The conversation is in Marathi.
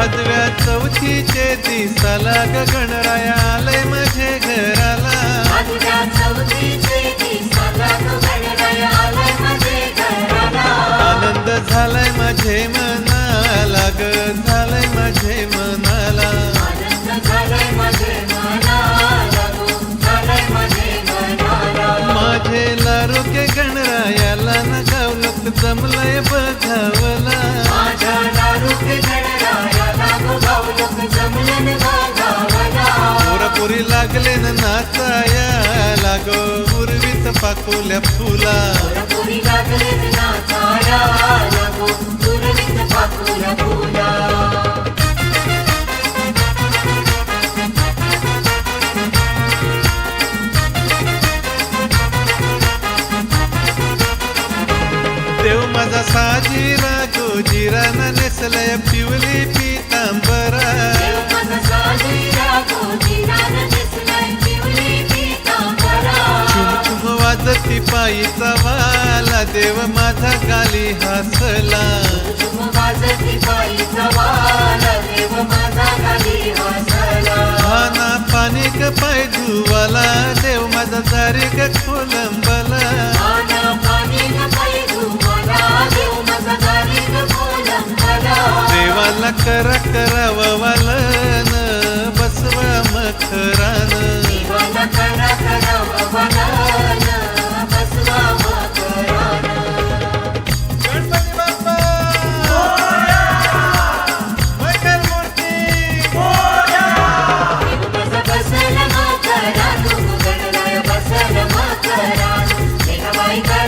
भादव्या चौथीचे दिसाला गणराया आलय माझे घराला. आनंद झालाय माझे मनाला ग झालाय माझे मनाला. माझे लारुके गणरायाला न गावलं जमलंय बघावं. लागले उर्वित पाकोल्या फुला. पाकुल्या फुला देव माझा साजीरा गोजीराना नेसलय पिवली पितांबरा. चुमचुम वाजती पायीचा वाला देव माझा गाली हसला. माझा पाणी ग पाय धुवाला देव माझा पायी न कोलंबला देवाला करा करावं वालन बसवा मखरान